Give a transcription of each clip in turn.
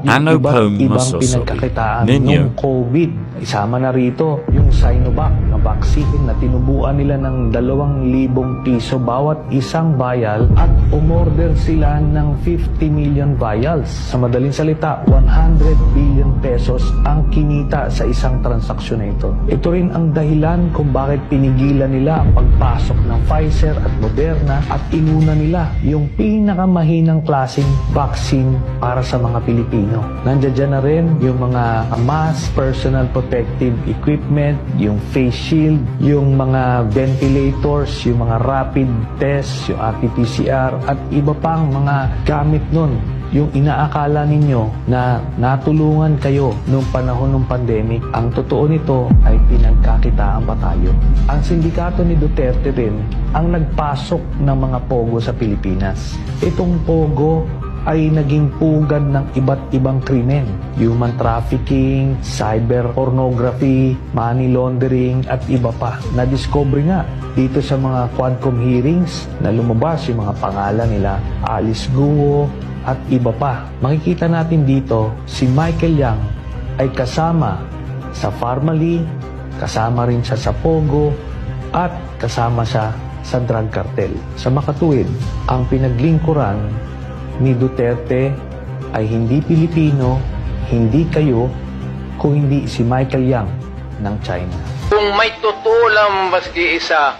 yung Ano iba't ibang pinagkakitaan ninyo? ng COVID. Isama na rito yung Sinovac na vaccine na tinubuan nila ng 2,000 piso bawat isang vial at umorder sila ng 50 million vials. Sa madaling salita, 100 billion pesos ang kinita sa isang transaksyon na ito. Ito rin ang dahilan kung bakit pinigilan nila ang pagpasok ng Pfizer at Moderna at inuna nila yung pinakamahinang klaseng vaccine para sa mga Pilipino. Nandiyan dyan na rin yung mga mass personal protective equipment, yung face shield, yung mga ventilators, yung mga rapid test, yung RT-PCR at iba pang mga gamit nun yung inaakala ninyo na natulungan kayo nung panahon ng pandemic, ang totoo nito ay pinagkakitaan pa tayo. Ang sindikato ni Duterte rin ang nagpasok ng mga pogo sa Pilipinas. Itong pogo ay naging pugad ng iba't ibang krimen. Human trafficking, cyber pornography, money laundering, at iba pa. Na-discover nga dito sa mga Quadcom hearings na lumabas yung mga pangalan nila Alice Guo at iba pa. Makikita natin dito si Michael Yang ay kasama sa Farmally, kasama rin siya sa Pogo, at kasama siya sa drug cartel. Sa makatuwid, ang pinaglingkuran ni Duterte ay hindi Pilipino, hindi kayo, kung hindi si Michael Yang ng China. Kung may totoo lang maski isa,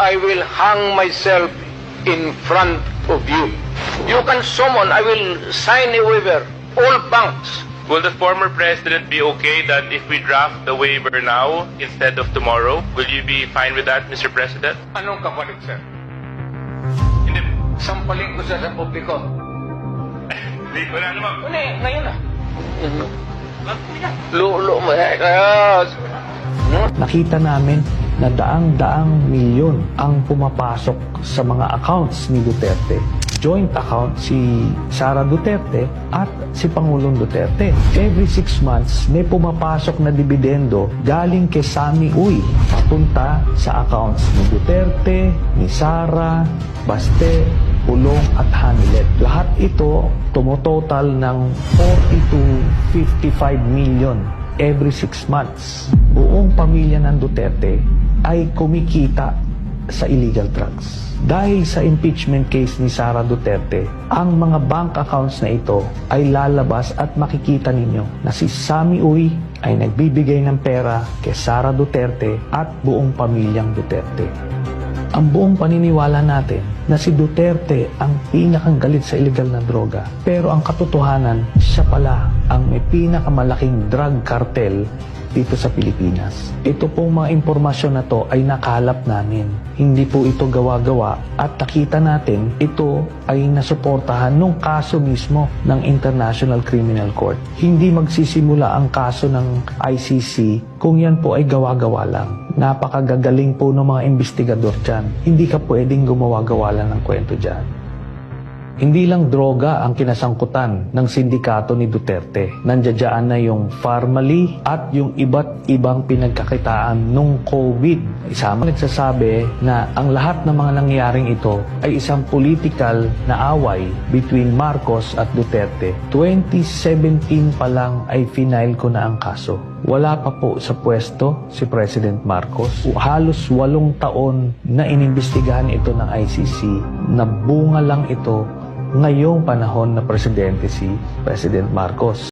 I will hang myself in front of you. You can summon, I will sign a waiver, all banks. Will the former president be okay that if we draft the waiver now instead of tomorrow? Will you be fine with that, Mr. President? Anong kapalit, sir? Hindi. Sampaling ko sa sa publiko. Hindi, wala naman. Ano eh, ngayon na. Lulo mo eh, kaya... nakita namin na daang-daang milyon ang pumapasok sa mga accounts ni Duterte. Joint account si Sara Duterte at si Pangulong Duterte. Every six months, may pumapasok na dividendo galing kay Sami Uy papunta sa accounts ni Duterte, ni Sara, Baste, Pulong at Hanilet. Lahat ito tumototal ng 40 to 55 million every six months. Buong pamilya ng Duterte ay kumikita sa illegal drugs. Dahil sa impeachment case ni Sara Duterte, ang mga bank accounts na ito ay lalabas at makikita ninyo na si Sami Uy ay nagbibigay ng pera kay Sara Duterte at buong pamilyang Duterte ang buong paniniwala natin na si Duterte ang pinakang galit sa illegal na droga. Pero ang katotohanan, siya pala ang may pinakamalaking drug cartel dito sa Pilipinas. Ito pong mga impormasyon na to ay nakalap namin. Hindi po ito gawa-gawa at nakita natin ito ay nasuportahan nung kaso mismo ng International Criminal Court. Hindi magsisimula ang kaso ng ICC kung yan po ay gawa-gawa lang. Napakagagaling po ng mga investigador dyan. Hindi ka pwedeng gumawa-gawa lang ng kwento dyan. Hindi lang droga ang kinasangkutan ng sindikato ni Duterte. Nandiyadyaan na yung Farmally at yung iba't ibang pinagkakitaan nung COVID. Isama nagsasabi na ang lahat ng mga nangyaring ito ay isang political na away between Marcos at Duterte. 2017 pa lang ay final ko na ang kaso. Wala pa po sa pwesto si President Marcos. Halos walong taon na inimbestigahan ito ng ICC. Nabunga lang ito ngayong panahon na presidente si President Marcos.